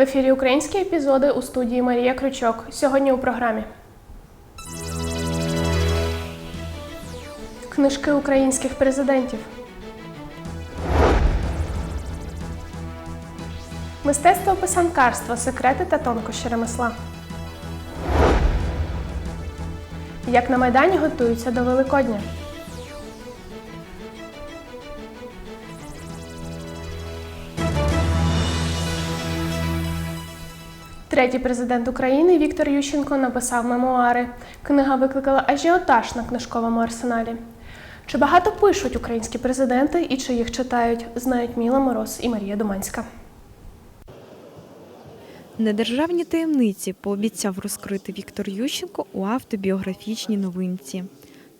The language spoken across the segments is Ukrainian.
В ефірі українські епізоди у студії Марія Крючок. Сьогодні у програмі. Книжки українських президентів. Мистецтво писанкарства, секрети та тонкощі ремесла. Як на Майдані готуються до Великодня. Третій президент України Віктор Ющенко написав мемуари. Книга викликала ажіотаж на книжковому арсеналі. Чи багато пишуть українські президенти і чи їх читають, знають Міла Мороз і Марія Думанська. Недержавні таємниці пообіцяв розкрити Віктор Ющенко у автобіографічній новинці.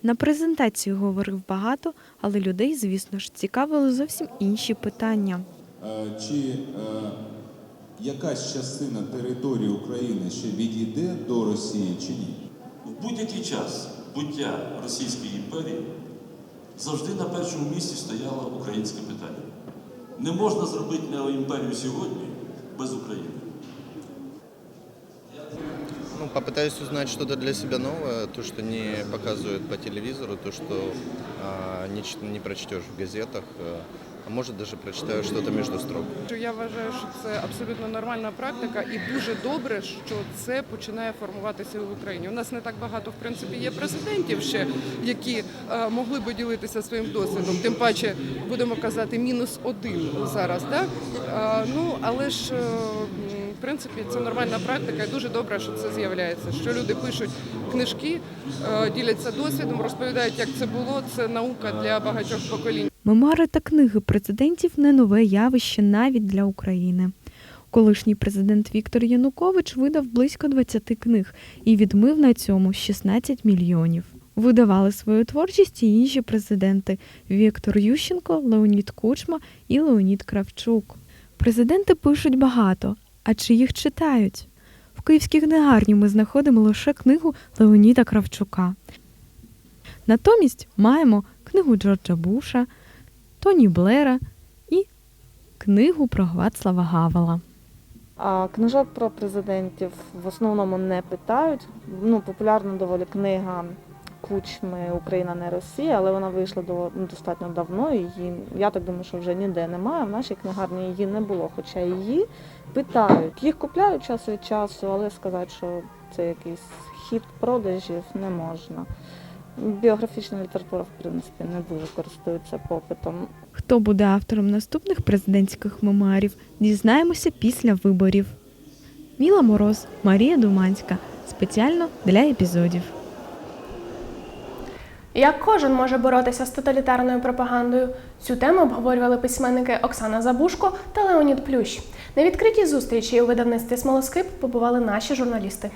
На презентацію говорив багато, але людей, звісно ж, цікавили зовсім інші питання. Е, Чи е, якась частина території України ще відійде до Росії чи ні? В будь-який час буття Російської імперії завжди на першому місці стояло українське питання. Не можна зробити неоімперію сьогодні без України. Ну, попытаюсь узнать что-то для себя новое, то, что не показывают по телевизору, то, что а, не, чит- не прочтешь в газетах, э, а может даже прочитаю что-то между строк. Я вважаю, що це абсолютно нормальна практика, і дуже добре, що це починає формуватися в Україні. У нас не так багато, в принципі, є президентів ще, які е, могли би ділитися своїм досвідом. Тим паче, будемо казати, мінус один зараз. Так? Е, ну але ж. е, В принципі, це нормальна практика, і дуже добре, що це з'являється. Що люди пишуть книжки, діляться досвідом, розповідають, як це було. Це наука для багатьох поколінь. Мемуари та книги президентів не нове явище навіть для України. Колишній президент Віктор Янукович видав близько 20 книг і відмив на цьому 16 мільйонів. Видавали свою творчість і інші президенти Віктор Ющенко, Леонід Кучма і Леонід Кравчук. Президенти пишуть багато, а чи їх читають? В київській книгарні ми знаходимо лише книгу Леоніда Кравчука. Натомість маємо книгу Джорджа Буша, Тоні Блера і книгу про Вацлава Гавела. А книжок про президентів в основному не питають. Ну, популярна доволі книга Кучми Україна не Росія, але вона вийшла до- ну, достатньо давно. Її я так думаю, що вже ніде немає. В нашій книгарні її не було, хоча її питають. Їх купляють час від часу, але сказати, що це якийсь хід продажів не можна. Біографічна література, в принципі, не дуже користується попитом. Хто буде автором наступних президентських мемуарів, дізнаємося після виборів. Міла Мороз, Марія Думанська. Спеціально для епізодів. Як кожен може боротися з тоталітарною пропагандою? Цю тему обговорювали письменники Оксана Забушко та Леонід Плющ. На відкритій зустрічі у видавництві Смолоскип побували наші журналісти.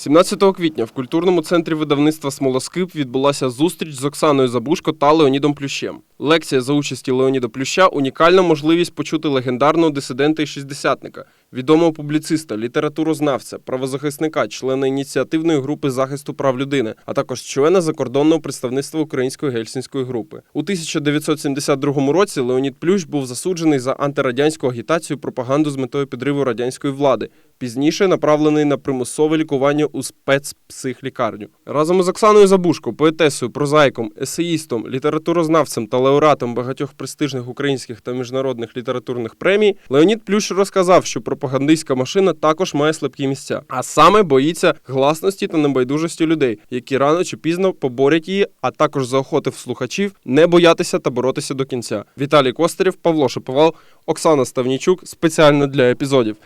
17 квітня в культурному центрі видавництва Смолоскип відбулася зустріч з Оксаною Забушко та Леонідом Плющем. Лекція за участі Леоніда Плюща унікальна можливість почути легендарного дисидента і шістдесятника, відомого публіциста, літературознавця, правозахисника, члена ініціативної групи захисту прав людини, а також члена закордонного представництва Української гельсінської групи. У 1972 році Леонід Плющ був засуджений за антирадянську агітацію пропаганду з метою підриву радянської влади. Пізніше направлений на примусове лікування у спецпсихлікарню. Разом із Оксаною Забушко, поетесою, прозаїком, есеїстом, літературознавцем та лауреатом багатьох престижних українських та міжнародних літературних премій, Леонід Плющ розказав, що пропагандистська машина також має слабкі місця, а саме боїться гласності та небайдужості людей, які рано чи пізно поборять її, а також заохотив слухачів не боятися та боротися до кінця. Віталій Костерів, Павло Шиповал, Оксана Ставнічук спеціально для епізодів.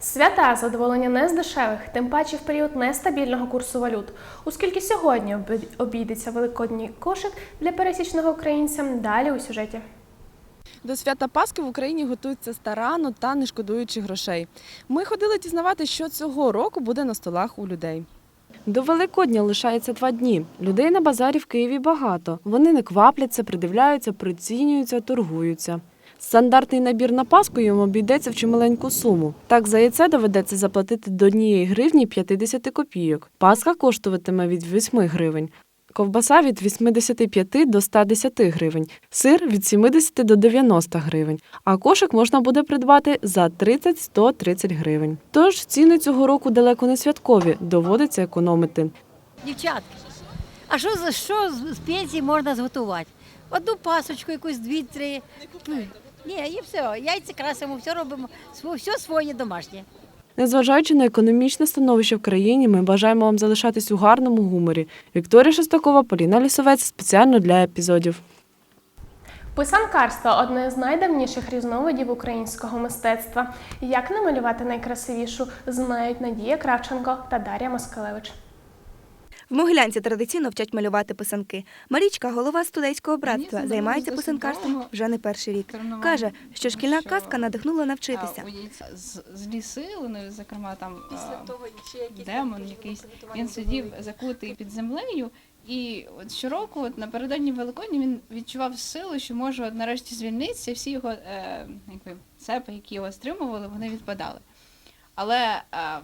Свята задоволення не з дешевих, тим паче в період нестабільного курсу валют. Оскільки сьогодні обійдеться великодній кошик для пересічного українця, далі у сюжеті. До свята Пасхи в Україні готуються старанно та не шкодуючи грошей. Ми ходили дізнавати, що цього року буде на столах у людей. До Великодня лишається два дні. Людей на базарі в Києві багато. Вони не квапляться, придивляються, прицінюються, торгуються. Стандартний набір на Пасху йому обійдеться в чималеньку суму. Так за яйце доведеться заплатити до однієї гривні 50 копійок. Пасха коштуватиме від 8 гривень. Ковбаса від 85 до 110 гривень, сир від 70 до 90 гривень, а кошик можна буде придбати за 30-130 гривень. Тож ціни цього року далеко не святкові, доводиться економити. Дівчатки, а що за що з пенсії можна зготувати? Одну пасочку, якусь дві-три. Ні, і все. Яйця красимо, все робимо, сво- все своє домашнє. Незважаючи на економічне становище в країні, ми бажаємо вам залишатись у гарному гуморі. Вікторія Шестакова, Поліна Лісовець спеціально для епізодів. Писанкарство одне з найдавніших різновидів українського мистецтва. Як намалювати найкрасивішу, знають Надія Кравченко та Дар'я Москалевич. В Могилянці традиційно вчать малювати писанки. Марічка, голова студентського братства, займається писанкарством вже не перший рік. Каже, що шкільна казка надихнула навчитися. з злі сили, ну, зокрема там демон якийсь, він сидів закутий під землею. І от щороку, от напередодні Великодня, він відчував силу, що може от нарешті звільнитися, всі його е, якби, цепи, які його стримували, вони відпадали. Але е,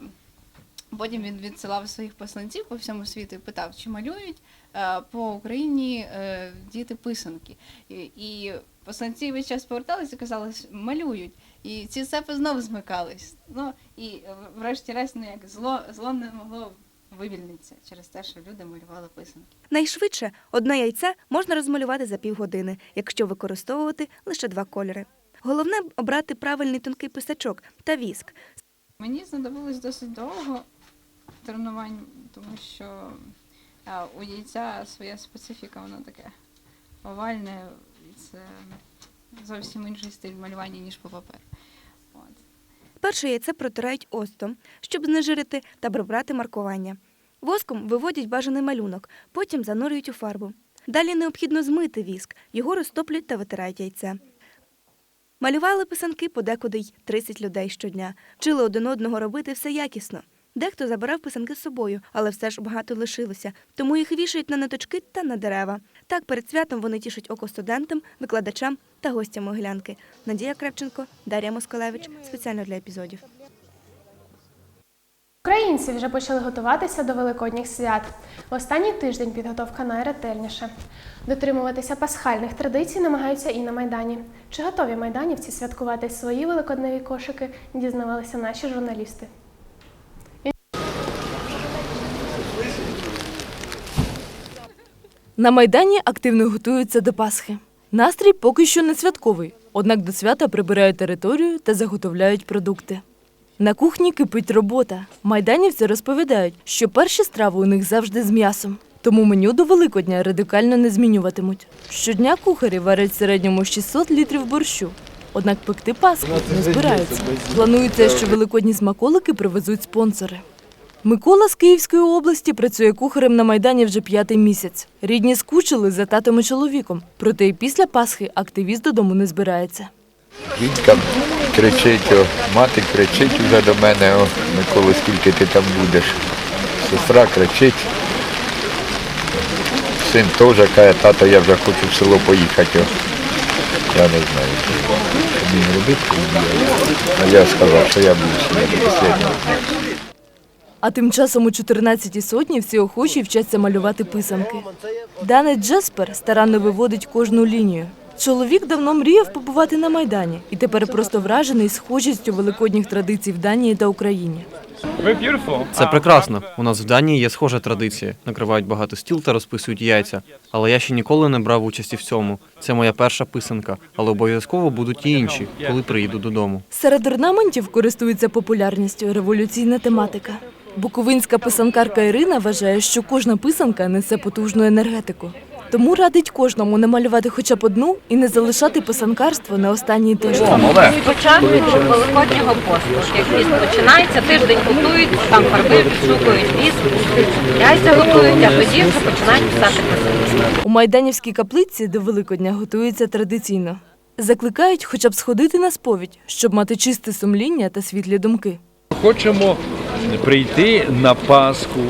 потім він відсилав своїх посланців по всьому світу і питав, чи малюють е, по Україні е, діти писанки. І, посланці весь час поверталися і казали, малюють. І ці цепи знову змикались. Ну і е, врешті-решт, ну як зло, зло не могло вивільнитися через те, що люди малювали писанки. Найшвидше одне яйце можна розмалювати за півгодини, якщо використовувати лише два кольори. Головне обрати правильний тонкий писачок та віск. Мені знадобилось досить довго тренувань, тому що а, у яйця своя специфіка, воно таке овальне, і це зовсім інший стиль малювання, ніж по паперу. Перше яйце протирають оцтом, щоб знежирити та прибрати маркування. Воском виводять бажаний малюнок, потім занурюють у фарбу. Далі необхідно змити віск, його розтоплюють та витирають яйце. Малювали писанки подекуди й 30 людей щодня, вчили один одного робити все якісно. Дехто забирав писанки з собою, але все ж багато лишилося, тому їх вішають на ниточки та на дерева. Так перед святом вони тішать око студентам, викладачам та гостям Могилянки. Надія Крепченко, Дар'я Москалевич. Спеціально для епізодів. Українці вже почали готуватися до великодніх свят. В останній тиждень підготовка найретельніша. Дотримуватися пасхальних традицій намагаються і на майдані. Чи готові майданівці святкувати свої великодневі кошики? Дізнавалися наші журналісти. На майдані активно готуються до Пасхи. Настрій поки що не святковий, однак до свята прибирають територію та заготовляють продукти. На кухні кипить робота. Майданівці розповідають, що перші страви у них завжди з м'ясом. Тому меню до Великодня радикально не змінюватимуть. Щодня кухарі варять в середньому 600 літрів борщу. Однак пекти Пасху не збираються. Планується, що великодні смаколики привезуть спонсори. Микола з Київської області працює кухарем на Майдані вже п'ятий місяць. Рідні скучили за татом і чоловіком. Проте і після Пасхи активіст додому не збирається. Дідька кричить, о, мати кричить вже до мене, о, Микола, скільки ти там будеш. Сестра кричить. Син теж каже, тато, я вже хочу в село поїхати. О. Я не знаю, що мені робити. А я сказав, що я буду сидіти. А тим часом у 14-й сотні всі охочі вчаться малювати писанки. Данець Джеспер старанно виводить кожну лінію. Чоловік давно мріяв побувати на Майдані і тепер просто вражений схожістю великодніх традицій в Данії та Україні. Це прекрасно. У нас в Данії є схожа традиція. Накривають багато стіл та розписують яйця. Але я ще ніколи не брав участі в цьому. Це моя перша писанка, але обов'язково будуть і інші, коли приїду додому. Серед орнаментів користується популярністю революційна тематика. Буковинська писанкарка Ірина вважає, що кожна писанка несе потужну енергетику. Тому радить кожному намалювати хоча б одну і не залишати писанкарство на останній тиждень. Початку великоднього посту. Як піст починається, тиждень готують, там фарби підшукують віск, яйця готують, а тоді вже починають писати писанки. У Майданівській каплиці до Великодня готуються традиційно. Закликають хоча б сходити на сповідь, щоб мати чисте сумління та світлі думки. Хочемо прийти на Пасху,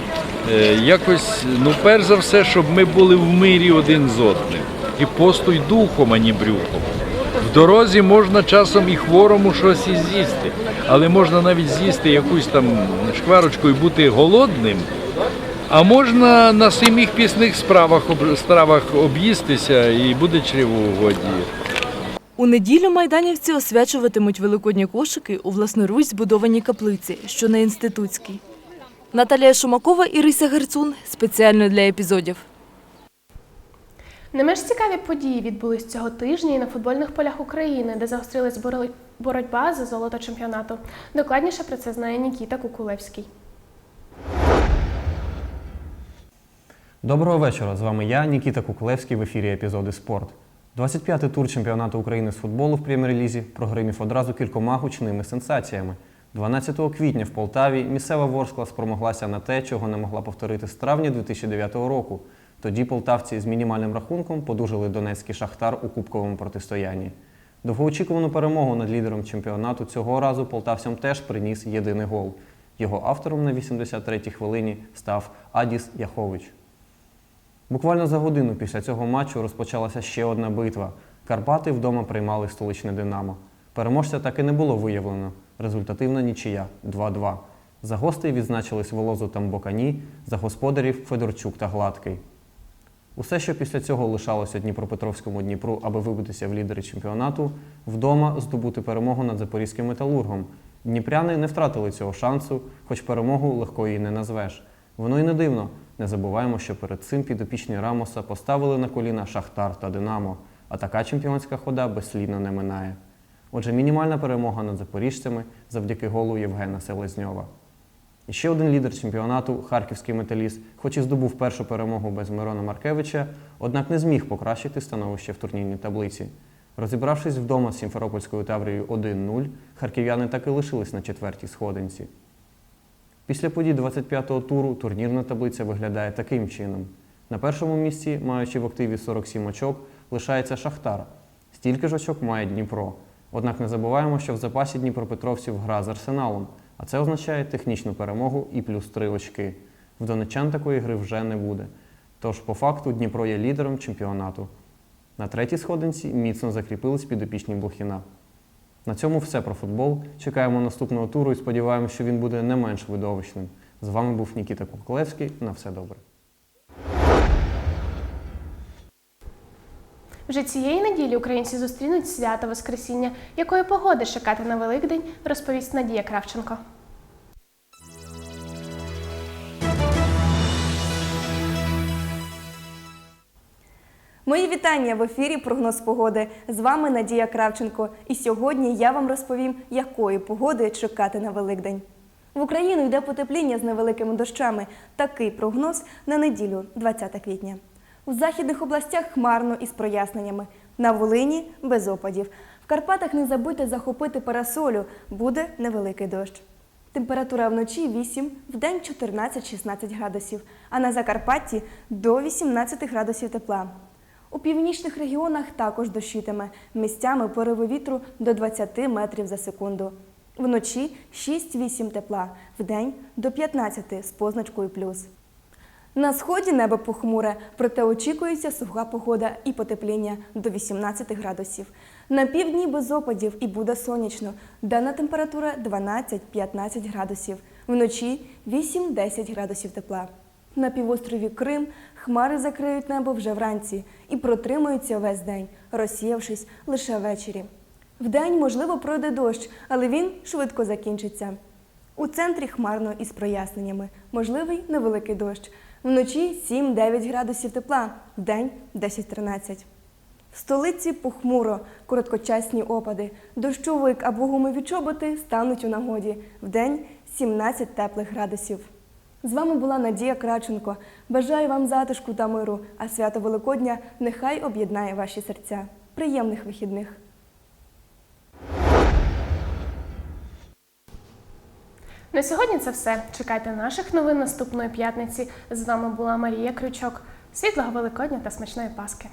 е, якось, ну перш за все, щоб ми були в мирі один з одним. І постуй духом, а не брюхом. В дорозі можна часом і хворому щось і з'їсти, але можна навіть з'їсти якусь там шкварочку і бути голодним, А можна на самих пісних справах, стравах об'їстися і буде чревоугоддя. У неділю майданівці освячуватимуть великодні кошики у власноруч збудованій каплиці, що на інститутській. Наталія Шумакова, Ірися Герцун спеціально для епізодів. Не менш цікаві події відбулись цього тижня і на футбольних полях України, де загострилась боротьба за золото чемпіонату. Докладніше про це знає Нікіта Кукулевський. Доброго вечора. З вами я, Нікіта Кукулевський в ефірі епізоди Спорт. 25-й тур чемпіонату України з футболу в прем'єр-лізі прогримів одразу кількома гучними сенсаціями. 12 квітня в Полтаві місцева Ворскла спромоглася на те, чого не могла повторити з травня 2009 року. Тоді полтавці з мінімальним рахунком подужали донецький шахтар у кубковому протистоянні. Довгоочікувану перемогу над лідером чемпіонату цього разу полтавцям теж приніс єдиний гол. Його автором на 83-й хвилині став Адіс Яхович. Буквально за годину після цього матчу розпочалася ще одна битва. Карпати вдома приймали столичне Динамо. Переможця так і не було виявлено. Результативна нічия 2-2. За гостей відзначились Волозу та Мбокані, за господарів Федорчук та Гладкий. Усе, що після цього лишалося Дніпропетровському Дніпру, аби вибитися в лідери чемпіонату, вдома здобути перемогу над запорізьким металургом. Дніпряни не втратили цього шансу, хоч перемогу легкою і не назвеш. Воно й не дивно. Не забуваємо, що перед цим підопічні Рамоса поставили на коліна Шахтар та Динамо, а така чемпіонська хода безслідно не минає. Отже, мінімальна перемога над запоріжцями завдяки голу Євгена Селезньова. І ще один лідер чемпіонату, харківський металіст, хоч і здобув першу перемогу без Мирона Маркевича, однак не зміг покращити становище в турнірній таблиці. Розібравшись вдома з Сімферопольською Таврією 1-0, харків'яни так і лишились на четвертій сходинці. Після подій 25-го туру турнірна таблиця виглядає таким чином. На першому місці, маючи в активі 47 очок, лишається Шахтар. Стільки ж очок має Дніпро. Однак не забуваємо, що в запасі Дніпропетровців гра з Арсеналом, а це означає технічну перемогу і плюс 3 очки. В донеччан такої гри вже не буде. Тож, по факту, Дніпро є лідером чемпіонату. На третій сходинці міцно закріпились підопічні Блохіна. На цьому все про футбол. Чекаємо наступного туру і сподіваємося, що він буде не менш видовищним. З вами був Нікіта Куколевський. На все добре. Вже цієї неділі українці зустрінуть свято Воскресіння. Якої погоди чекати на Великдень, розповість Надія Кравченко. Мої вітання в ефірі Прогноз погоди. З вами Надія Кравченко. І сьогодні я вам розповім, якої погоди чекати на Великдень. В Україну йде потепління з невеликими дощами. Такий прогноз на неділю, 20 квітня. У західних областях хмарно із проясненнями. На Волині без опадів. В Карпатах не забудьте захопити парасолю, буде невеликий дощ. Температура вночі 8, вдень 14-16 градусів, а на Закарпатті до 18 градусів тепла. У північних регіонах також дощитиме, місцями пориви вітру до 20 метрів за секунду. Вночі 6-8 тепла, вдень до 15 з позначкою плюс. На сході небо похмуре, проте очікується суха погода і потепління до 18 градусів. На півдні без опадів і буде сонячно. Денна температура 12-15 градусів. Вночі 8-10 градусів тепла. На півострові Крим хмари закриють небо вже вранці і протримаються весь день, розсіявшись лише ввечері. Вдень, можливо, пройде дощ, але він швидко закінчиться. У центрі хмарно із проясненнями, можливий невеликий дощ. Вночі 7-9 градусів тепла, вдень 10-13. В столиці похмуро, короткочасні опади, дощовик або гумові чоботи стануть у нагоді, вдень 17 теплих градусів. З вами була Надія Краченко. Бажаю вам затишку та миру, а свято Великодня нехай об'єднає ваші серця. Приємних вихідних! На сьогодні це все. Чекайте наших новин наступної п'ятниці. З вами була Марія Крючок. Світлого Великодня та смачної Паски.